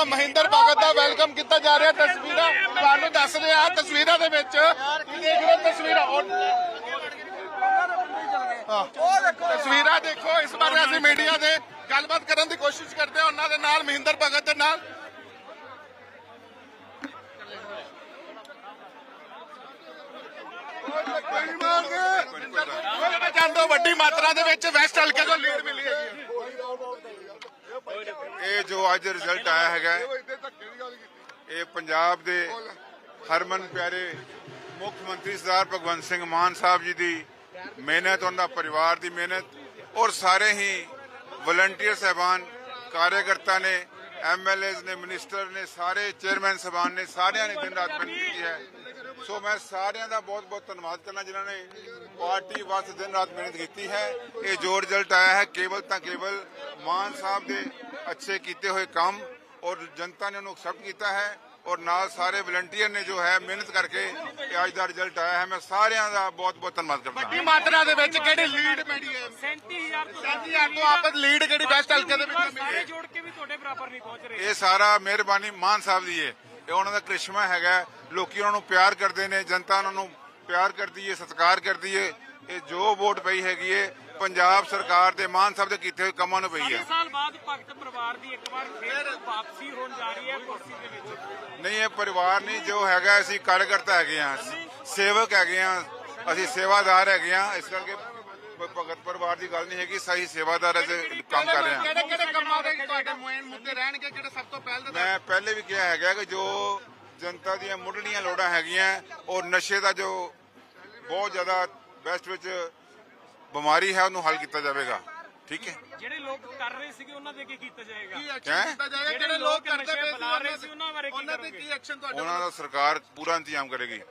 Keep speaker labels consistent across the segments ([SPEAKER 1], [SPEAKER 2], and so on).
[SPEAKER 1] Welcome. Mahinder Bhagat ਦਾ welcome ਕੀਤਾ ਜਾ ਰਿਹਾ। ਤਸਵੀਰਾਂ ਤੁਹਾਨੂੰ ਦੱਸ ਰਿਹਾ ਤਸਵੀਰਾਂ ਦੇ ਵਿੱਚ ਦੇਖ ਹੋ ਤਸਵੀਰਾਂ। ਤਸਵੀਰਾਂ ਦੇਖੋ। ਇਸ ਬਾਰੇ ਅਸੀਂ ਮੀਡੀਆ ਦੇ ਗੱਲਬਾਤ ਕਰਨ ਦੀ ਕੋਸ਼ਿਸ਼ ਕਰਦੇ ਹਾਂ। ਉਹਨਾਂ ਦੇ ਨਾਲ ਮਹਿੰਦਰ ਭਗਤ ਦੇ ਨਾਲ। ਵੱਡੀ ਮਾਤਰਾ ਦੇ ਵਿੱਚ ਵੈਸਟ ਹਲਕੇ ਤੋਂ ਲੀਡ ਮਿਲੀ ਹੈ।
[SPEAKER 2] ਇਹ ਜੋ ਅੱਜ ਰਿਜ਼ਲਟ ਆਇਆ ਹੈਗਾ ਇਹ ਪੰਜਾਬ ਦੇ ਹਰਮਨ ਪਿਆਰੇ ਮੁੱਖ ਮੰਤਰੀ ਸਰਦਾਰ ਭਗਵੰਤ ਸਿੰਘ ਮਾਨ ਸਾਹਿਬ ਜੀ ਦੀ ਮਿਹਨਤ, ਉਹਨਾਂ ਦਾ ਪਰਿਵਾਰ ਦੀ ਮਿਹਨਤ ਔਰ ਸਾਰੇ ਹੀ ਵਲੰਟੀਅਰ ਸਹਿਬਾਨ, ਕਾਰਜਕਰਤਾ ਨੇ ਐਮਐਲਏਜ਼ ਨੇ ਮਿਨਿਸਟਰ ਨੇ, ਸਾਰੇ ਚੇਅਰਮੈਨ ਸਹਿਬਾਨ ਨੇ, ਸਾਰਿਆਂ ਨੇ ਦਿਨ ਰਾਤ ਮਿਹਨਤ ਕੀਤੀ ਹੈ। ਸੋ ਮੈਂ ਸਾਰਿਆਂ ਦਾ ਬਹੁਤ ਬਹੁਤ ਧੰਨਵਾਦ ਕਰਨਾ, ਜਿਨ੍ਹਾਂ ਨੇ ਪਾਰਟੀ ਵਾਸਤੇ ਦਿਨ ਰਾਤ ਮਿਹਨਤ ਕੀਤੀ ਹੈ। ਇਹ ਜੋ ਰਿਜ਼ਲਟ ਆਇਆ ਹੈ। ਕੇਵਲ ਤਾਂ ਕੇਵਲ ਮਾਨ ਸਾਹਿਬ ਦੇ ਅੱਛੇ ਕੀਤੇ ਹੋਏ ਕੰਮ ਔਰ ਜਨਤਾ ਨੇ ਉਹਨੂੰ ਐਕਸੈਪਟ ਕੀਤਾ ਹੈ ਔਰ ਨਾਲ ਸਾਰੇ ਵਲੰਟੀਅਰ ਨੇ ਜੋ ਹੈ ਮਿਹਨਤ ਕਰਕੇ ਇਹ ਅੱਜ ਦਾ ਰਿਜ਼ਲਟ ਆਇਆ ਹੈ। ਮੈਂ ਸਾਰਿਆਂ ਦਾ ਬਹੁਤ ਬਹੁਤ ਧੰਨਵਾਦ ਕਰਦਾ ਹਾਂ।
[SPEAKER 1] ਵੱਡੀ ਮਾਤਰਾ ਦੇ ਵਿੱਚ ਕਿਹੜੀ ਲੀਡ ਮਿਲੀ ਹੈ?
[SPEAKER 3] 37000 ਤੋਂ
[SPEAKER 1] 30000 ਤੋਂ ਆਪਸ ਲੀਡ ਕਿਹੜੀ ਵੈਸਟ ਹਲਕੇ ਦੇ ਵਿੱਚ ਮਿਲੀ
[SPEAKER 3] ਸਾਰੇ ਜੋੜ ਕੇ ਵੀ ਤੁਹਾਡੇ ਬਰਾਬਰ ਨਹੀਂ ਪਹੁੰਚ ਰਹੇ।
[SPEAKER 2] ਇਹ ਸਾਰਾ ਮਿਹਰਬਾਨੀ ਮਾਨ ਸਾਹਿਬ ਦੀ ਹੈ। ਇਹ ਉਹਨਾਂ ਦਾ ਕ੍ਰਿਸ਼ਮਾ ਹੈਗਾ ਲੋਕੀ ਉਹਨਾਂ ਨੂੰ ਪਿਆਰ ਕਰਦੇ ਨੇ। ਜਨਤਾ ਉਹਨਾਂ ਨੂੰ ਪਿਆਰ ਕਰਦੀ ਹੈ ਸਤਿਕਾਰ ਕਰਦੀ ਹੈ ਇਹ ਜੋ ਵੋਟ ਪਈ ਹੈਗੀ ਹੈ ਪੰਜਾਬ ਸਰਕਾਰ ਦੇ ਮਾਨ ਸਾਹਿਬ ਦੇ ਕੀਤੇ ਹੋਏ ਕੰਮਾਂ ਨੂੰ ਪਈ ਹੈ
[SPEAKER 3] 7 ਸਾਲ ਬਾਅਦ ਭਗਤ ਪਰਿਵਾਰ ਦੀ ਇੱਕ ਵਾਰ ਫੇਰ ਵਾਪਸੀ ਹੋਣ ਜਾ ਰਹੀ ਹੈ ਕੁਰਸੀ ਦੇ ਵਿੱਚ।
[SPEAKER 2] ਨਹੀਂ ਇਹ ਪਰਿਵਾਰ ਨਹੀਂ ਜੋ ਹੈਗਾ ਅਸੀਂ ਕਾਰਜਕਰਤਾ ਹੈਗੇ ਆ ਸੇਵਕ ਹੈਗੇ ਆ ਅਸੀਂ ਸੇਵਾਦਾਰ ਹੈਗੇ ਆ ਇਸ ਕਰਕੇ ਭ- ਭਗਤ ਪਰਿਵਾਰ ਦੀ ਗੱਲ ਨਹੀਂ ਹੈਗੀ ਸਹੀ ਸੇਵਾਦਾਰ ਅਸੀਂ ਕੰਮ ਕਰ ਰਹੇ ਹਾਂ।
[SPEAKER 1] ਕਿਹੜੇ ਕਿਹੜੇ ਕੰਮਾਂ ਦੇ ਤੁਹਾਡੇ ਮੇਨ ਮੁੱਦੇ ਰਹਿਣਗੇ? ਜਿਹੜੇ ਸਭ ਤੋਂ ਪਹਿਲ ਦੇ
[SPEAKER 2] ਮੈਂ ਪਹਿਲੇ ਵੀ ਕਿਹਾ ਹੈਗਾ ਕਿ ਜੋ ਜਨਤਾ ਦੀਆਂ ਮੁੱਢਲੀਆਂ ਲੋੜਾਂ ਹੈਗੀਆਂ ਔਰ ਨਸ਼ੇ ਦਾ ਜੋ ਬਹੁਤ ਜ਼ਿਆਦਾ ਬੈਸਟ ਵਿੱਚ ਬਿਮਾਰੀ ਹੈ ਉਹਨੂੰ ਹੱਲ ਕੀਤਾ ਜਾਵੇਗਾ। ਠੀਕ ਹੈ?
[SPEAKER 3] ਜਿਹੜੇ ਲੋਕ ਕਰ ਰਹੇ ਸੀਗੇ ਉਹਨਾਂ ਦੇ ਕੀ ਕੀਤਾ ਜਾਏਗਾ।
[SPEAKER 1] ਕੀ? ਐਕਸ਼ਨ ਕੀਤਾ ਜਾਏਗਾ?
[SPEAKER 3] ਜਿਹੜੇ
[SPEAKER 1] ਲੋਕ ਕਰਦੇ ਪਏ
[SPEAKER 3] ਸੀ, ਉਹਨਾਂ ਬਾਰੇ ਕੀ
[SPEAKER 1] ਉਹਨਾਂ ਤੇ? ਕੀ ਐਕਸ਼ਨ ਤੁਹਾਡੇ
[SPEAKER 2] ਉਹਨਾਂ ਦਾ ਸਰਕਾਰ ਪੂਰਾ ਇੰਤਜ਼ਾਮ ਕਰੇਗੀ।
[SPEAKER 1] ਇਹ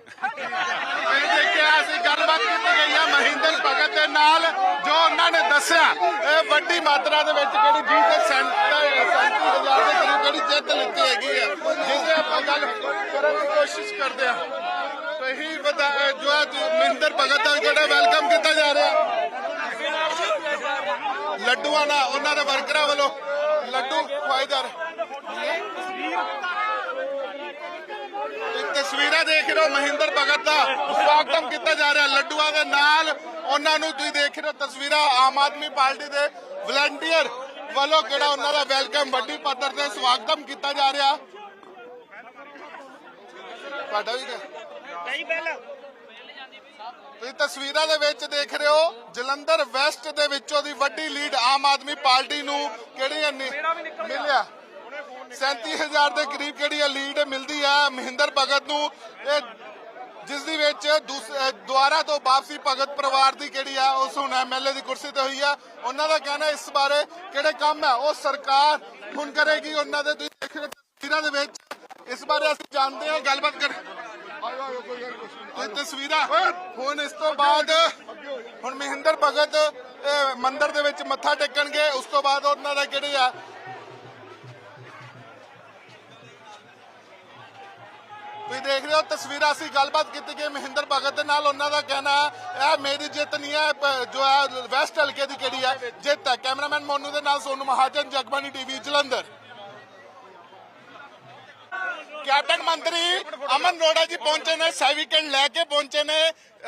[SPEAKER 1] ਦੇਖਿਆ ਅਸੀਂ ਗੱਲਬਾਤ ਕੀਤੀ ਗਈ ਆ ਮਹਿੰਦਰ ਭਗਤ ਦੇ ਨਾਲ ਜੋ ਉਹਨਾਂ ਨੇ ਦੱਸਿਆ ਇਹ ਵੱਡੀ ਮਾਤਰਾ ਦੇ ਵਿੱਚ ਕਿਹੜੀ ਜੀਤ ਦੇ ਸੈਂਟਰ 37000 ਦੇ ਕਰੀਬ ਕਿਹੜੀ ਜਿੱਤ ਲਿੱਤੀ ਹੈਗੀ ਹੈ ਜਿਸ ਦੇ ਆਪਾਂ ਗੱਲ ਕਰਨ ਦੀ ਕੋਸ਼ਿਸ਼ ਕਰਦੇ ਆ। ਸਹੀ ਜੋ ਅੱਜ ਮਹਿੰਦਰ ਭਗਤ ਦਾ ਜਿਹੜਾ ਵੈਲਕਮ ਕੀਤਾ ਜਾ ਰਿਹਾ। ਲੱਡੂਆਂ ਨਾਲ ਉਹਨਾਂ ਦੇ ਵਰਕਰਾਂ ਵੱਲੋਂ ਲੱਡੂ ਖਵਾਏ ਜਾ ਰਹੇ। ਤਸਵੀਰਾਂ ਦੇਖ ਰਹੇ ਹੋ, ਮਹਿੰਦਰ ਭਗਤ ਦਾ ਸਵਾਗਤਮ ਕੀਤਾ ਜਾ ਰਿਹਾ ਲੱਡੂਆਂ ਦੇ ਨਾਲ। ਉਹਨਾਂ ਨੂੰ ਤੁਸੀਂ ਦੇਖ ਰਹੇ ਹੋ ਤਸਵੀਰਾਂ, ਆਮ ਆਦਮੀ ਪਾਰਟੀ ਦੇ ਵਲੰਟੀਅਰ ਵੱਲੋਂ ਕਿਹੜਾ ਉਹਨਾਂ ਦਾ ਵੈਲਕਮ ਵੱਡੀ ਪੱਧਰ ਤੇ ਸਵਾਗਤਮ ਕੀਤਾ ਜਾ ਰਿਹਾ। ਤੁਹਾਡਾ ਵੀ ਕਹੀ ਪਹਿਲਾਂ ਤੁਸੀਂ ਤਸਵੀਰਾਂ ਦੇ ਵਿੱਚ ਦੇਖ ਰਹੇ ਹੋ ਜਲੰਧਰ ਵੈਸਟ ਦੇ ਵਿੱਚੋਂ ਦੀ ਵੱਡੀ ਲੀਡ ਆਮ ਆਦਮੀ ਪਾਰਟੀ ਨੂੰ ਕਿਹੜੀ ਹੈ ਮਿਲਿਆ? 37000 ਦੇ ਕਰੀਬ ਕਿਹੜੀ ਹੈ ਲੀਡ ਮਿਲਦੀ ਹੈ ਮਹਿੰਦਰ ਭਗਤ ਨੂੰ। ਇਹ ਜਿਸ ਦੀ ਵਿੱਚ ਦੁਆਰਾ ਤੋਂ ਵਾਪਸੀ ਭਗਤ ਪਰਿਵਾਰ ਦੀ ਕਿਹੜੀ ਆ? ਉਸ ਹੁਣ ਐਮਐਲਏ ਦੀ ਕੁਰਸੀ ਤੇ ਹੋਈ ਆ। ਉਹਨਾਂ ਦਾ ਕਹਿਣਾ ਇਸ ਬਾਰੇ ਕਿਹੜੇ ਕੰਮ ਹੈ ਉਹ ਸਰਕਾਰ ਹੁਣ ਕਰੇਗੀ ਉਹਨਾਂ ਦੇ। ਤੁਸੀਂ ਦੇਖ ਰਹੇ ਹੋ ਤਸਵੀਰਾਂ ਦੇ ਵਿੱਚ। ਇਸ ਬਾਰੇ ਅਸੀਂ ਜਾਣਦੇ ਹਾਂ ਗੱਲਬਾਤ ਕਰ ਇਹ ਤਸਵੀਰਾਂ। ਹੁਣ ਇਸ ਤੋਂ ਬਾਅਦ ਹੁਣ ਮਹਿੰਦਰ ਭਗਤ ਮੰਦਿਰ ਦੇ ਵਿੱਚ ਮੱਥਾ ਟੇਕਣਗੇ, ਉਸ ਤੋਂ ਬਾਅਦ ਉਹਨਾਂ ਦਾ ਕਿਹੜੀ ਆ? ਤੁਸੀਂ ਦੇਖ ਰਹੇ ਹੋ ਤਸਵੀਰਾਂ, ਅਸੀਂ ਗੱਲਬਾਤ ਕੀਤੀ ਗਈ ਮਹਿੰਦਰ ਭਗਤ ਦੇ ਨਾਲ ਉਹਨਾਂ ਦਾ ਕਹਿਣਾ ਹੈ, ਇਹ ਮੇਰੀ ਜਿੱਤ ਨਹੀਂ ਹੈ ਜੋ ਹੈ, ਵੈਸਟ ਹਲਕੇ ਦੀ ਕਿਹੜੀ ਹੈ? ਜਿੱਤ ਹੈ। ਕੈਮਰਾਮੈਨ ਮੋਨੂ ਦੇ ਨਾਲ ਸੋਨੂ ਮਹਾਜਨ ਜਗਬਾਨੀ ਟੀਵੀ, ਜਲੰਧਰ। ਕੈਬਨਿਟ ਮੰਤਰੀ ਅਮਨ ਅਰੋੜਾ ਜੀ ਪਹੁੰਚੇ ਨੇ ਸਰਟੀਫਿਕੇਟ ਲੈ ਕੇ ਪਹੁੰਚੇ ਨੇ।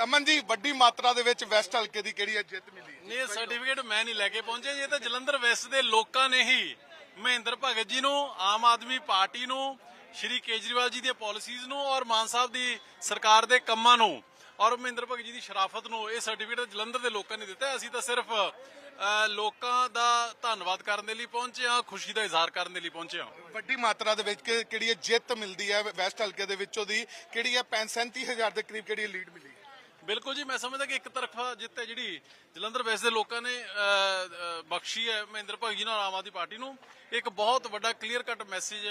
[SPEAKER 1] ਅਮਨ ਜੀ, ਵੱਡੀ ਮਾਤਰਾ ਦੇ ਵਿੱਚ ਵੈਸਟ ਹਲਕੇ ਦੀ ਕਿਹੜੀ ਜਿੱਤ ਮਿਲੀ?
[SPEAKER 4] ਨਹੀਂ ਸਰਟੀਫਿਕੇਟ ਮੈਂ ਨਹੀਂ ਲੈ ਕੇ ਪਹੁੰਚਿਆ ਜੀ, ਇਹ ਤਾਂ ਜਲੰਧਰ ਵੈਸਟ ਦੇ ਲੋਕਾਂ ਨੇ ਹੀ, ਮਹਿੰਦਰ ਭਗਤ ਜੀ ਨੂੰ, ਆਮ ਆਦਮੀ ਪਾਰਟੀ ਨੂੰ, ਸ਼੍ਰੀ ਕੇਜਰੀਵਾਲ ਜੀ ਦੀਆਂ ਪਾਲਿਸੀਜ਼ ਨੂੰ ਔਰ ਮਾਨ ਸਾਹਿਬ ਦੀ ਸਰਕਾਰ ਦੇ ਕੰਮਾਂ ਨੂੰ ਔਰ ਮਹਿੰਦਰ ਭਗਤ ਜੀ ਦੀ ਸ਼ਰਾਫਤ ਨੂੰ ਇਹ ਸਰਟੀਫਿਕੇਟ ਜਲੰਧਰ ਦੇ ਲੋਕਾਂ ਨੇ ਦਿੱਤਾ। ਅਸੀਂ ਤਾਂ ਸਿਰਫ ਲੋਕਾਂ ਦਾ ਧੰਨਵਾਦ ਕਰਨ ਦੇ ਲਈ ਪਹੁੰਚੇ ਹਾਂ ਖੁਸ਼ੀ ਦਾ ਇਜ਼ਹਾਰ ਕਰਨ ਦੇ ਲਈ ਪਹੁੰਚੇ ਹਾਂ।
[SPEAKER 1] ਵੱਡੀ ਮਾਤਰਾ ਦੇ ਵਿੱਚ ਕਿਹੜੀ ਹੈ ਜਿੱਤ ਮਿਲਦੀ ਹੈ ਵੈਸਟ ਹਲਕੇ ਦੇ ਵਿੱਚੋਂ ਦੀ ਕਿਹੜੀ ਹੈ 35000 ਦੇ ਕਰੀਬ ਕਿਹੜੀ ਲੀਡ ਮਿਲੀ
[SPEAKER 4] ਬਿਲਕੁਲ ਜੀ ਮੈਂ ਸਮਝਦਾ ਕਿ ਇੱਕ ਤਰਫਾ ਜਿੱਤ ਹੈ ਜਿਹੜੀ ਜਲੰਧਰ ਵੈਸਟ ਦੇ ਲੋਕਾਂ ਨੇ ਬਖਸ਼ੀ ਹੈ ਮਹਿੰਦਰ ਭਗਤ ਜੀ ਨਾਲ ਆਮ ਆਦਮੀ ਪਾਰਟੀ ਨੂੰ। ਇੱਕ ਬਹੁਤ ਵੱਡਾ ਕਲੀਅਰ ਕੱਟ ਮੈਸੇਜ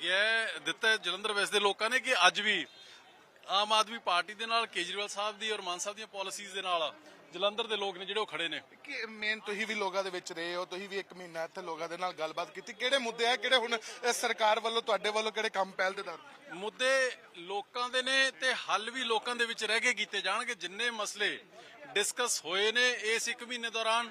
[SPEAKER 4] ਗਿਆ ਦਿੱਤਾ ਜਲੰਧਰ ਵੈਸਟ ਦੇ ਲੋਕਾਂ ਨੇ ਕਿ ਅੱਜ ਵੀ ਆਮ ਆਦਮੀ ਪਾਰਟੀ ਦੇ ਨਾਲ ਕੇਜਰੀਵਾਲ ਸਾਹਿਬ ਦੀ ਔਰ ਮਾਨ ਸਾਹਿਬ ਦੀਆਂ ਪਾਲਿਸੀਜ਼ ਦੇ ਨਾਲ ਜਲੰਧਰ ਦੇ ਲੋਕ ਨੇ ਜਿਹੜੇ ਉਹ ਖੜੇ ਨੇ।
[SPEAKER 1] ਕਿ ਮੇਨ ਤੁਸੀਂ ਵੀ ਲੋਕਾਂ ਦੇ ਵਿੱਚ ਰਹੇ ਹੋ ਤੁਸੀਂ ਵੀ ਇੱਕ ਮਹੀਨਾ ਇੱਥੇ ਲੋਕਾਂ ਦੇ ਨਾਲ ਗੱਲਬਾਤ ਕੀਤੀ। ਕਿਹੜੇ ਮੁੱਦੇ ਆ ਕਿਹੜੇ ਹੁਣ ਇਹ ਸਰਕਾਰ ਵੱਲੋਂ ਤੁਹਾਡੇ ਵੱਲੋਂ ਕਿਹੜੇ ਕੰਮ ਪਹਿਲ ਦੇ ਦਰ
[SPEAKER 4] ਮੁੱਦੇ ਲੋਕਾਂ ਦੇ ਨੇ ਤੇ ਹੱਲ ਵੀ ਲੋਕਾਂ ਦੇ ਵਿੱਚ ਰਹਿ ਕੇ ਕੀਤੇ ਜਾਣਗੇ। ਜਿੰਨੇ ਮਸਲੇ ਡਿਸਕਸ ਹੋਏ ਨੇ ਇਸ ਇੱਕ ਮਹੀਨੇ ਦੌਰਾਨ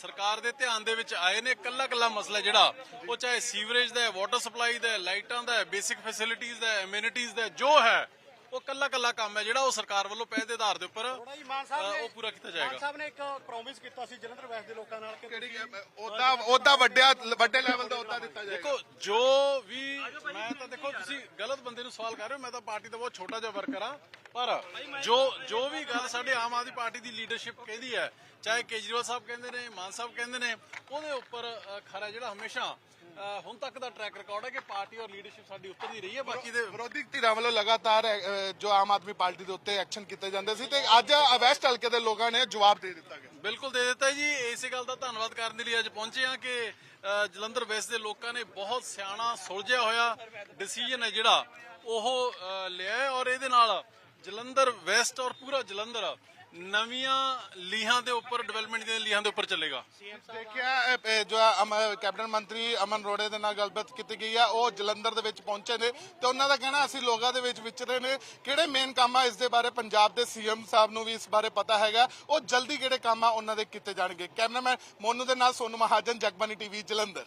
[SPEAKER 4] ਸਰਕਾਰ ਦੇ ਧਿਆਨ ਦੇ ਵਿੱਚ ਆਏ ਨੇ। ਕੱਲਾ ਕੱਲਾ ਮਸਲਾ ਜਿਹੜਾ ਉਹ ਚਾਹੇ ਸੀਵਰੇਜ ਦਾ ਹੈ ਵਾਟਰ ਸਪਲਾਈ ਦਾ ਹੈ ਲਾਈਟਾਂ ਦਾ ਹੈ ਬੇਸਿਕ ਫੈਸਿਲਿਟੀਆਂ ਦਾ ਹੈ ਐਮਿਨਿਟੀਜ਼ ਦਾ ਜੋ ਹੈ ਉਹ ਕੱਲਾ ਕੱਲਾ ਕੰਮ ਹੈ ਜਿਹੜਾ ਉਹ ਸਰਕਾਰ ਵੱਲੋਂ ਪਹਿਲ ਦੇ ਆਧਾਰ ਦੇ ਉੱਪਰ
[SPEAKER 5] ਜੀ ਮਾਨ ਸਾਹਿਬ
[SPEAKER 4] ਅ,
[SPEAKER 5] ਨੇ
[SPEAKER 4] ਉਹ ਪੂਰਾ ਕੀਤਾ
[SPEAKER 5] ਮਾਨ
[SPEAKER 4] ਜਾਏਗਾ
[SPEAKER 5] ਸਾਹਿਬ ਨੇ ਇੱਕ ਪ੍ਰੋਮਿਸ ਕੀਤਾ ਸੀ ਜਲੰਧਰ ਵੈਸਟ ਦੇ ਲੋਕਾਂ ਨਾਲ ਕਿ
[SPEAKER 1] ਕਿਹੜੀ ਉਹਦਾ ਉਹਦਾ ਵੱਡਿਆ ਵੱਡੇ ਲੈਵਲ ਦਾ ਉਹਦਾ ਦਿੱਤਾ ਜਾਏਗਾ।
[SPEAKER 4] ਦੇਖੋ ਜੋ ਵੀ ਮੈਂ ਤਾਂ ਦੇਖੋ ਤੁਸੀਂ ਗਲਤ ਬੰਦੇ ਨੂੰ ਸਵਾਲ ਕਰ ਰਹੇ ਹੋ ਮੈਂ ਤਾਂ ਪਾਰਟੀ ਦਾ ਬਹੁਤ ਛੋਟਾ ਜਿਹਾ ਵਰਕਰ ਹਾਂ ਪਰ ਜੋ ਜੋ ਵੀ ਗੱਲ ਸਾਡੇ ਆਮ ਆਦਮੀ ਪਾਰਟੀ ਦੀ ਲੀਡਰਸ਼ਿਪ ਕਹਿੰਦੀ ਹੈ ਚਾਹੇ ਕੇਜਰੀਵਾਲ ਸਾਹਿਬ ਕਹਿੰਦੇ ਨੇ ਮਾਨ ਸਾਹਿਬ ਕਹਿੰਦੇ ਨੇ ਉਹਦੇ ਉੱਪਰ ਖਰਾ ਜਿਹੜਾ ਹਮੇਸ਼ਾ ਹੁਣ ਤੱਕ ਦਾ ਟਰੈਕ ਰਿਕਾਰਡ ਹੈ ਕਿ ਪਾਰਟੀ ਔਰ ਲੀਡਰਸ਼ਿਪ ਸਾਡੀ ਉੱਤਰਦੀ ਰਹੀ ਹੈ ਬਾਕੀ ਦੇ
[SPEAKER 1] ਵਿਰੋਧੀ ਧਿਰਾਂ ਵੱਲੋਂ ਲਗਾਤਾਰ ਜੋ ਆਮ ਆਦਮੀ ਪਾਰਟੀ ਦੇ ਉੱਤੇ ਐਕਸ਼ਨ ਕੀਤੇ ਜਾਂਦੇ ਸੀ ਤੇ ਅੱਜ ਵੈਸਟ ਹਲਕੇ ਦੇ ਲੋਕਾਂ ਨੇ ਜਵਾਬ ਦੇ ਦਿੱਤਾ ਗਿਆ।
[SPEAKER 4] ਬਿਲਕੁਲ ਦੇ ਦਿੱਤਾ ਜੀ। ਇਸੇ ਗੱਲ ਦਾ ਧੰਨਵਾਦ ਕਰਨ ਦੇ ਲਈ ਅੱਜ ਪਹੁੰਚੇ ਹਾਂ ਕਿ ਜਲੰਧਰ ਵੈਸਟ ਦੇ ਲੋਕਾਂ ਨੇ ਬਹੁਤ ਸਿਆਣਾ ਸੁਲਝਿਆ ਹੋਇਆ ਡਿਸੀਜਨ ਹੈ ਜਿਹੜਾ ਉਹ ਲਿਆ ਔਰ ਇਹਦੇ ਨਾਲ ਜਲੰਧਰ ਵੈਸਟ ਔਰ ਪੂਰਾ ਜਲੰਧਰ ਨਵੀਆਂ ਲੀਹਾਂ ਦੇ ਉੱਪਰ ਡਿਵੈਲਪਮੈਂਟ ਦੀਆਂ ਲੀਹਾਂ ਦੇ ਉੱਪਰ ਚੱਲੇਗਾ।
[SPEAKER 1] ਦੇਖਿਆ ਜੋ ਹੈ ਕੈਬਨਿਟ ਮੰਤਰੀ ਅਮਨ ਰੋੜੇ ਦੇ ਨਾਲ ਗੱਲਬਾਤ ਕੀਤੀ ਗਈ ਆ, ਉਹ ਜਲੰਧਰ ਦੇ ਵਿੱਚ ਪਹੁੰਚੇ ਨੇ ਤੇ ਉਹਨਾਂ ਦਾ ਕਹਿਣਾ, ਅਸੀਂ ਲੋਕਾਂ ਦੇ ਵਿੱਚ ਵਿਚਰੇ ਨੇ, ਕਿਹੜੇ ਮੇਨ ਕੰਮ ਆ ਇਸ ਦੇ ਬਾਰੇ ਪੰਜਾਬ ਦੇ ਸੀਐਮ ਸਾਹਿਬ ਨੂੰ ਵੀ ਇਸ ਬਾਰੇ ਪਤਾ ਹੈਗਾ, ਉਹ ਜਲਦੀ ਕਿਹੜੇ ਕੰਮ ਆ ਉਹਨਾਂ ਦੇ ਕੀਤੇ ਜਾਣਗੇ। ਕੈਮਰਾਮੈਨ ਮੋਨੂ ਦੇ ਨਾਲ ਸੋਨੂ ਮਹਾਜਨ ਜਗਬਾਨੀ ਟੀਵੀ, ਜਲੰਧਰ।